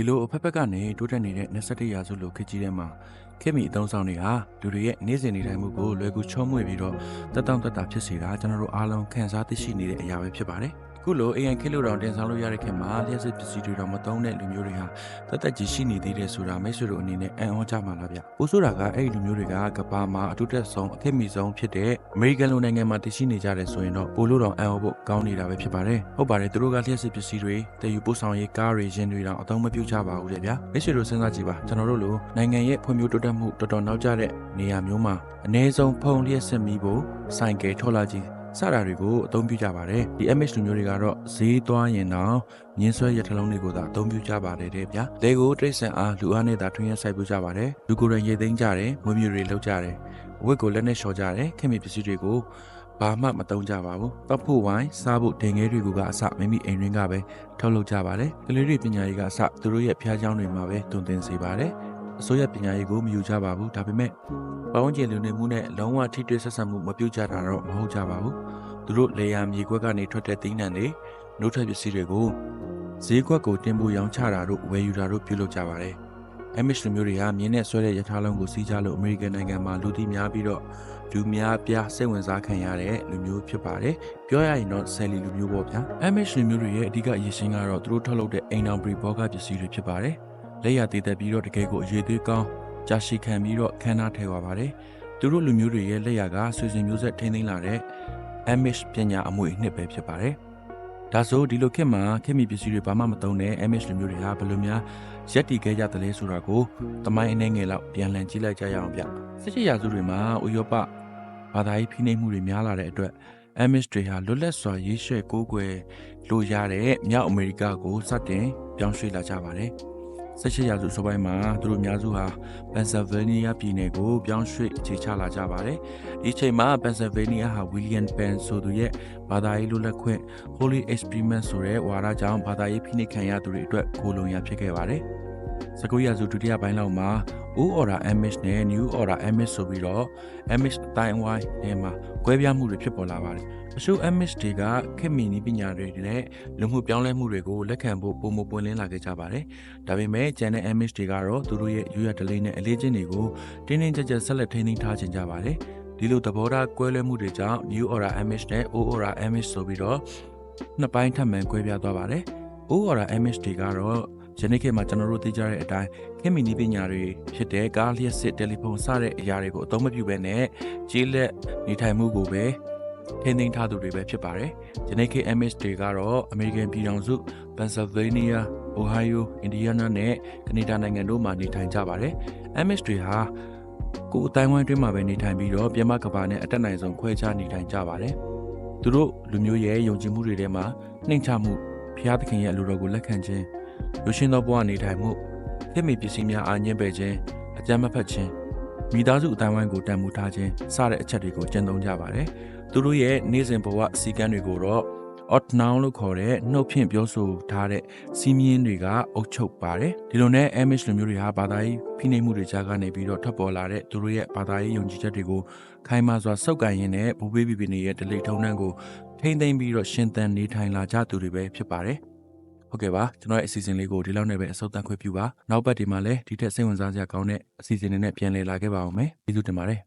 ဒီလိုအဖက်ဖက်ကနေတိုးတက်နေတဲ့21ရာစုလိုခေတ်ကြီးထဲမှာခေတ်မီအသုံးဆောင်တွေဟာလူတွေရဲ့နေ့စဉ်နေထိုင်မှုကိုလွယ်ကူချောမွေ့ပြီးတော့တက်တောင့်တက်တာဖြစ်စေတာကျွန်တော်တို့အားလုံးခံစားသိရှိနေတဲ့အရာပဲဖြစ်ပါတယ် ခုလို AI ခေတ်လိုတောင်တင်ဆောင်လို့ရတဲ့ခေတ်မှာလျှက်စစ်ပစ္စည်းတွေတော့မသုံးတဲ့လူမျိုးတွေဟာတက်တက်ကြီးရှိနေသေးတယ်ဆိုတာမိတ်ဆွေတို့အနေနဲ့အံ့ဩကြမှာလားဗျ။ပို့ဆိုတာကအဲ့ဒီလူမျိုးတွေကကမ္ဘာမှာအထူးတက်ဆုံးအခေတ်မီဆုံးဖြစ်တဲ့အမေရိကန်လိုနိုင်ငံမှာတည်ရှိနေကြတယ်ဆိုရင်တော့ပို့လို့တော့အံ့ဩဖို့ကောင်းနေတာပဲဖြစ်ပါတယ်။ဟုတ်ပါတယ်သူတို့ကလျှက်စစ်ပစ္စည်းတွေတည်ယူပို့ဆောင်ရေးကားတွေရင်တွေတောင်အသုံးမပြုကြပါဘူးလေဗျာ။မိတ်ဆွေတို့စဉ်းစားကြည့်ပါကျွန်တော်တို့လိုနိုင်ငံရဲ့ဖွံ့ဖြိုးတိုးတက်မှုတော်တော်နောက်ကျတဲ့နေရာမျိုးမှာအ ਨੇ ဆုံးဖုံလျှက်စစ်မီးဖို့စိုင်ကယ်ထော်လာကြီး စတာတွေကိုအသုံးပြုကြပါတယ်ဒီ MH လူမျိုးတွေကတော့ဈေးသွားရင်တော့မြင်းဆွဲရထလုံးတွေကိုသာအသုံးပြုကြပါတယ်တဲ့ဗျာလေကိုတိရစ္ဆာန်အားလူအားနဲ့သာထွင်ရဆိုင်ပြုကြပါတယ်လူကိုယ်တိုင်ရိတ်သိမ်းကြတယ်မွေးမြူတွေလုပ်ကြတယ်အဝတ်ကိုလက်နဲ့လျှော်ကြတယ်ခင်မပစ္စည်းတွေကိုဘာမှမတုံးကြပါဘူး။တပ်ဖို့ဝိုင်းစားဖို့ဒင်ငယ်တွေကအစမိမိအိမ်ရင်းကပဲထုတ်လုပ်ကြပါတယ်။ကလေးတွေပညာရေးကအစသူတို့ရဲ့ဖျားချောင်းတွေမှာပဲတုံသင်စေပါတယ်။ အစိုးရပညာရေးကိုမယူကြပါဘူး။ဒါပေမဲ့ပေါင်းကျင်လူနေမှုနဲ့လုံးဝထိတွေ့ဆက်ဆံမှုမပြုကြတာတော့မဟုတ်ကြပါဘူး။သူတို့လေယာမြေခွက်ကနေထွက်တဲ့သီးနှံတွေနှုတ်ထွက်ပစ္စည်းတွေကိုဈေးကွက်ကိုတင်ပို့ရောင်းချတာတို့ဝယ်ယူတာတို့ပြုလုပ်ကြပါတယ်။ MH လူမျိုးတွေကမြင်းနဲ့ဆွဲတဲ့ရထားလုံးကိုစီးကြလို့အမေရိကန်နိုင်ငံမှာလူသိများပြီးတော့လူများပြားစိတ်ဝင်စားခံရတဲ့လူမျိုးဖြစ်ပါတယ်။ပြောရရင်တော့ဆယ်လီလူမျိုးပေါ့ဗျာ။ MH လူမျိုးတွေရဲ့အဓိကအရေးရှင်ကတော့သူတို့ထုတ်လုပ်တဲ့အိမ်တော်ပရီဘောကပစ္စည်းတွေဖြစ်ပါတယ်။ လက်ရသေးသက်ပြီးတော့တကယ်ကိုအရေးသေးကောင်းကြာရှည်ခံပြီးတော့ခန်းနာထဲပါပါတယ်။သူတို့လူမျိုးတွေရဲ့လက်ရကဆွေစဉ်မျိုးဆက်ထိန်းသိမ်းလာတဲ့ MH ပညာအမွေအနှစ်ပဲဖြစ်ပါတယ်။ဒါဆိုဒီလိုခေတ်မှာခေတ်မီပစ္စည်းတွေဘာမှမသုံးတဲ့ MH လူမျိုးတွေဟာဘယ်လိုများရက်တီခဲ့ကြသလဲဆိုတာကိုတမိုင်းအနေငယ်လောက်ပြန်လှန်ကြည့်လိုက်ကြရအောင်ဗျ။စစ်ချရာစုတွေမှာဥရောပဘာသာရေးဖိနှိပ်မှုတွေများလာတဲ့အတွက် MH တွေဟာလွတ်လပ်စွာရေးဆွဲကိုးကွယ်လို့ရတဲ့မြောက်အမေရိကကိုစတင်ပြောင်းရွှေ့လာကြပါတယ်။ ဆက်ရှိရာစုဆိုပိုင်းမှာသူတို့အများစုဟာ Pennsylvania ပြည်နယ်ကိုပြောင်းရွှေ့အခြေချလာကြပါတယ်။ဒီချိန်မှာ Pennsylvania ဟာ William Penn ဆိုသူရဲ့ဘာသာရေးလွတ်လပ်ခွင့် Holy Experiment ဆိုတဲ့ဝါဒကြောင့်ဘာသာရေးဖိနှိပ်ခံရသူတွေအတွက်ကိုလုံရဖြစ်ခဲ့ပါတယ်။ စကူရာစုဒုတိယပိုင်းလောက်မှာ Old Order MH နဲ့ New Order MH ဆိုပြီးတော့ MH အတိုင်းအဝိုင်းထဲမှာကွဲပြားမှုတွေဖြစ်ပေါ်လာပါတယ်။အရှိုး MH တွေကခေတ်မီနည်းပညာတွေနဲ့လူမှုပြောင်းလဲမှုတွေကိုလက်ခံဖို့ပုံမပွင့်လင်းလာခဲ့ကြပါတယ်။ဒါပေမဲ့ကျန်တဲ့ MH တွေကတော့သူတို့ရဲ့ရွရဒလေးနဲ့အလေးချင်းတွေကိုတင်းတင်းကြပ်ကြပ်ဆက်လက်ထိန်းသိမ်းထားခြင်းကြပါတယ်။ဒီလိုသဘောထားကွဲလွဲမှုတွေကြောင့် New Order MH နဲ့ Old Order MH ဆိုပြီးတော့နှစ်ပိုင်းထပ်မံကွဲပြားသွားပါတယ်။ Old Order MH တွေကတော့ ယနေ့ခေတ်မှာကျွန်တော်တို့သိကြတဲ့အတိုင်းခင်မီနီးပညာတွေဖြစ်တဲ့ကားလျှက်စစ်တယ်လီဖုန်းစတဲ့အရာတွေကိုအသုံးမပြုဘဲနဲ့ကြေးလက်နေထိုင်မှုကိုပဲထိန်းသိမ်းထားသူတွေပဲဖြစ်ပါတယ်။ယနေ့ခေတ် MH တွေကတော့အမေရိကန်ပြည်ထောင်စု Pennsylvania, Ohio, Indiana နဲ့ကနေဒါနိုင်ငံတို့မှာနေထိုင်ကြပါတယ်။ MH တွေဟာကိုယ်အတိုင်းဝိုင်းတွင်းမှာပဲနေထိုင်ပြီးတော့ပြည်မကဘာနဲ့အတက်နိုင်ဆုံးခွဲခြားနေထိုင်ကြပါတယ်။သူတို့လူမျိုးရဲ့ယုံကြည်မှုတွေထဲမှာနှိမ်ချမှုဖျားသခင်ရဲ့လူတော်ကိုလက်ခံခြင်း လူရှင်းသောဘဝနေထိုင်မှုဖြစ်မိပစ္စည်းများအားညှင်းပယ်ခြင်းအကြမ်းမဖက်ခြင်းမိသားစုအတိုင်းဝိုင်းကိုတန်ဖိုးထားခြင်းစတဲ့အချက်တွေကိုကျင့်သုံးကြပါတယ်။သူတို့ရဲ့နေ့စဉ်ဘဝအစည်းကမ်းတွေကိုတော့ odd noun လို့ခေါ်တဲ့နှုတ်ဖြင့်ပြောဆိုထားတဲ့စီးမြင်းတွေကအုပ်ချုပ်ပါတယ်ဒီလိုနဲ့ MH လူမျိုးတွေဟာဘာသာရေးဖိနှိပ်မှုတွေကြားကနေပြီးတော့ထပ်ပေါ်လာတဲ့သူတို့ရဲ့ဘာသာရေးယုံကြည်ချက်တွေကိုခိုင်မာစွာစောက်ကန်ရင်းနဲ့ဘူဘေးဘီဘီနေရဲ့ဒလိထုံးနှံကိုထိမ့်သိမ့်ပြီးတော့ရှင်သန်နေထိုင်လာကြသူတွေပဲဖြစ်ပါတယ် ဟုတ်ကဲ့ပါကျွန်တော်ရဲ့အစီအစဉ်လေးကိုဒီလောက်နဲ့ပဲအဆုံးသတ်ခွင့်ပြုပါနောက်ပတ်ဒီမှာလည်းဒီထက်စိတ်ဝင်စားစရာကောင်းတဲ့အစီအစဉ်တွေနဲ့ပြန်လည်လာခဲ့ပါအောင်မယ်ကျေးဇူးတင်ပါတယ်